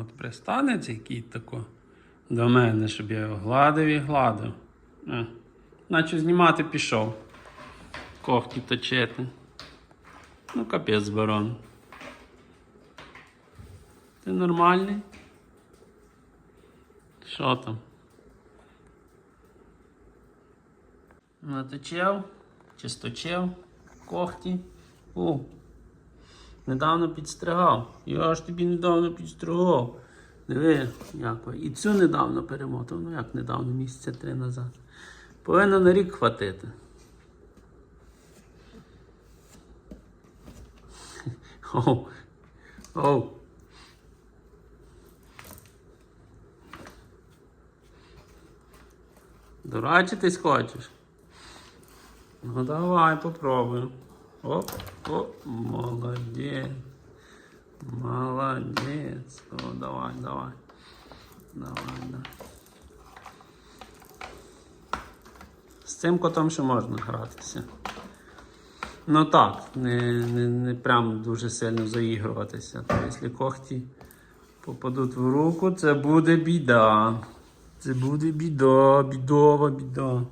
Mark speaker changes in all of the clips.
Speaker 1: От пристане цей кіт тако до мене, щоб я його гладив і гладив. А, наче знімати пішов. Когті точити. Ну, капець барон. Ти нормальний? Що там? Наточив, чисточив, когті. О, недавно підстригав. Я ж тобі недавно підстригав. Диви, як. І цю недавно перемотав. Ну як недавно, місяця три назад. Повинно на рік хватити. Оу. Оу. Дурачитись хочеш? Ну давай попробуем. Оп, оп, молодец. Молодец. О, давай, давай. Давай, да. З цим котом ще можна гратися. Ну так, не, не, не прям дуже сильно заігруватися. То якщо когті попадуть в руку, це буде біда. Це буде біда, бідова біда.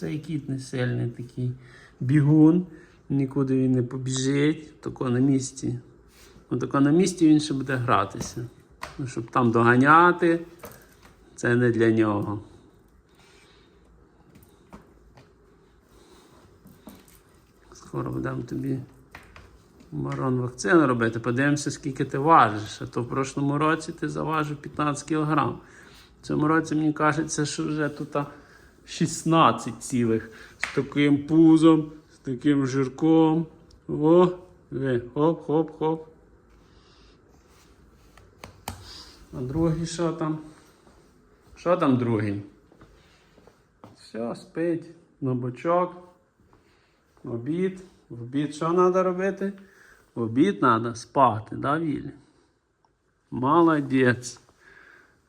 Speaker 1: Цей кіт не сильний такий бігун, нікуди він не побіжить, тако на місці. Отако на місці він ще буде гратися. Ну, щоб там доганяти, це не для нього. Скоро будемо тобі марон вакцину робити. Подивимося, скільки ти важиш. А то в прошлому році ти заважив 15 кг. В цьому році мені кажеться, що вже тут 16 цілих. З таким пузом, з таким жирком. О, хоп-хоп-хоп. А другий що там? Що там другий? Все, спить. На бочок. Обід. В обід що треба робити? В обід треба спати, да, Вілі? Молодець.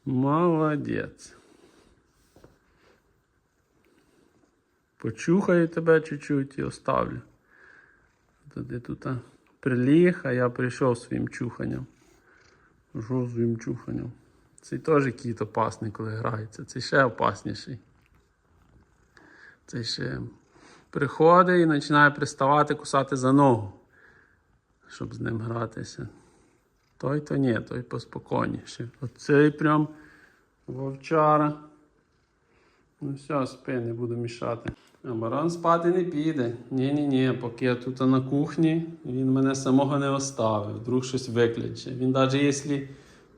Speaker 1: Молодець. Почухаю тебе чуть-чуть і оставлю. Тоді тут а, приліг, а я прийшов своїм чуханням. Що своїм чуханням? Цей теж кіт опасний, коли грається. Цей ще опасніший. Цей ще приходить і починає приставати, кусати за ногу, щоб з ним гратися. Той то ні, той поспокійніше. Оцей прям вовчара. Ну все, спи, не буду мішати. А баран спати не піде. Ні-ні-ні, поки я тут на кухні, він мене самого не оставив, вдруг щось викличе. Він навіть якщо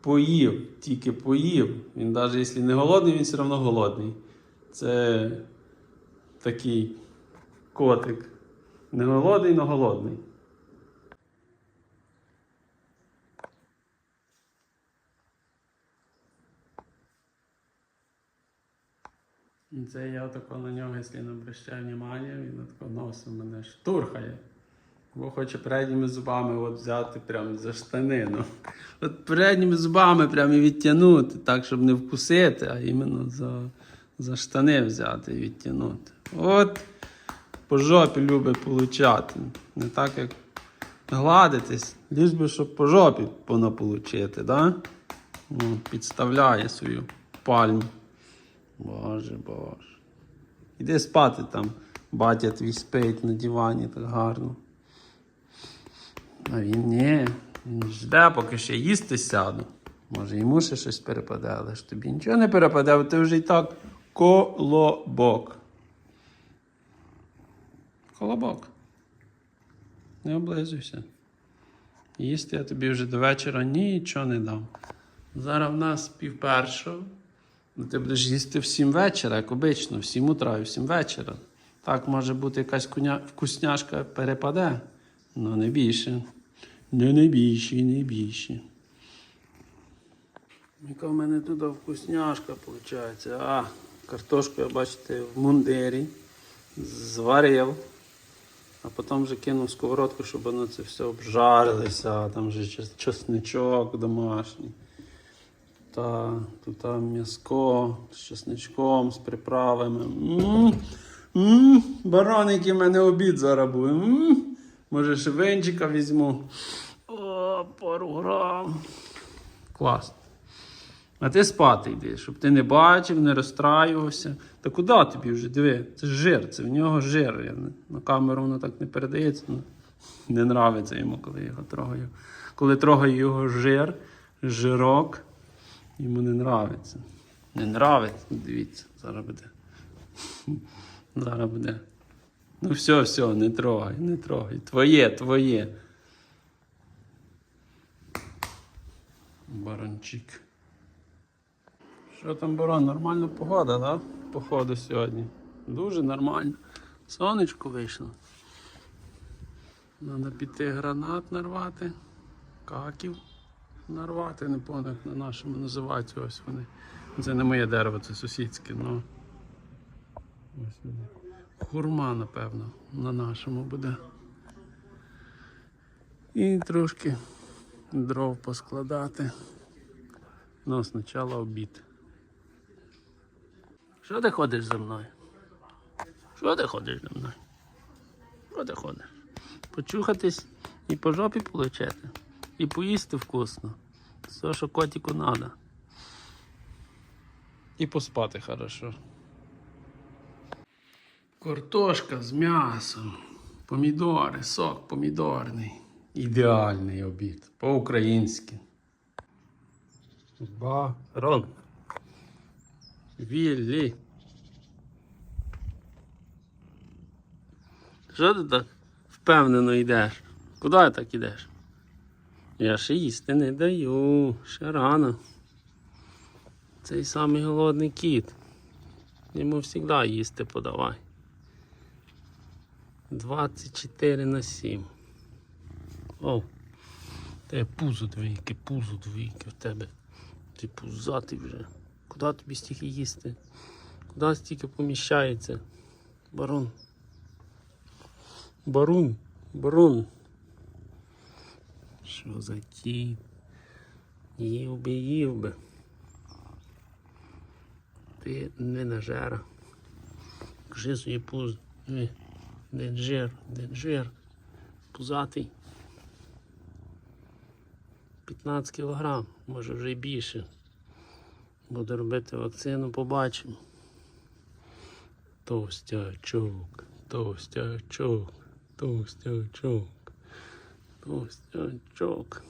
Speaker 1: поїв, тільки поїв, він навіть якщо не голодний, він все одно голодний. Це такий котик. Не голодний, але голодний. Це я тако на нього, якщо не обращаю внимання, він тако носом мене штурхає. Бо хоче передніми зубами от взяти прямо за штанину. От передніми зубами прямо і відтягнути, так, щоб не вкусити, а іменно за, за штани взяти і відтягнути. От по жопі любить получати. Не так, як гладитись, ліж би, щоб по жопі воно получити, да? Ну, підставляє свою пальму. Боже, боже. Іди спати там, батя твій спить на дивані так гарно. А він ні, він жде, поки ще їсти сяду. Може йому ще щось перепаде, але ж тобі нічого не перепаде, бо ти вже і так колобок. Колобок. Не облизуйся. Їсти я тобі вже до вечора нічого не дам. Зараз в нас пів першого. Ну, ти будеш їсти в 7 вечора, як обично, в 7 утра і в 7 вечора. Так може бути якась куня... вкусняшка перепаде. Ну не більше. Ну не більше, не більше. Яка в мене тут вкусняшка виходить. А, картошку, я бачите, в мундирі. Зварив. А потім вже кинув сковородку, щоб воно це все обжарилося. Там вже чесничок домашній. Тут там м'яско з чесничком, з приправами. М-м, м Барон, який в мене обід зараз буде. М-м, Може, ще візьму. О, пару грам. Класно. А ти спати йди, щоб ти не бачив, не розстраювався. Та куди тобі вже диви? Це жир, це в нього жир. Я на камеру воно так не передається. Ну, не нравиться йому, коли його трогаю. Коли трогаю його жир, жирок, йому не нравиться. Не нравиться. Дивіться, зараз буде. Зараз буде. Ну все, все, не трогай, не трогай. Твоє, твоє. Баранчик. Що там, баран? Нормальна погода, так? да? Походу сьогодні. Дуже нормально. Сонечко вийшло. Треба піти гранат нарвати, каків нарвати, не пам'ятаю, як на нашому називаються ось вони. Це не моє дерево, це сусідське, але. Ось вони. Хурма, напевно, на нашому буде. І трошки дров поскладати. Ну, спочатку обід. Що ти ходиш за мною? Що ти ходиш за мною? Що ти ходиш? Почухатись і по жопі получати. І поїсти вкусно. Все, що котику треба. І поспати хорошо. Картошка з м'ясом, помідори, сок помідорний. Ідеальний обід. По-українськи. Барон. Віллі. Що ти так впевнено йдеш? Куди так йдеш? Я ще їсти не даю, ще рано. Цей самий голодний кіт. Йому завжди їсти подавай. 24 на 7. О, те пузо двійки, пузо двійки в тебе. Ти пузатий вже. Куди тобі стільки їсти? Куди стільки поміщається? Барон. Барун. Барон. Що за кіт? Їв би, їв би. Ти не нажера. Кажи собі пуз. Диви, Де жир, де. Пузатий. 15 кілограм, може вже й більше. Буду робити вакцину, побачимо. Товстячок, товстячок, товстячок, товстячок.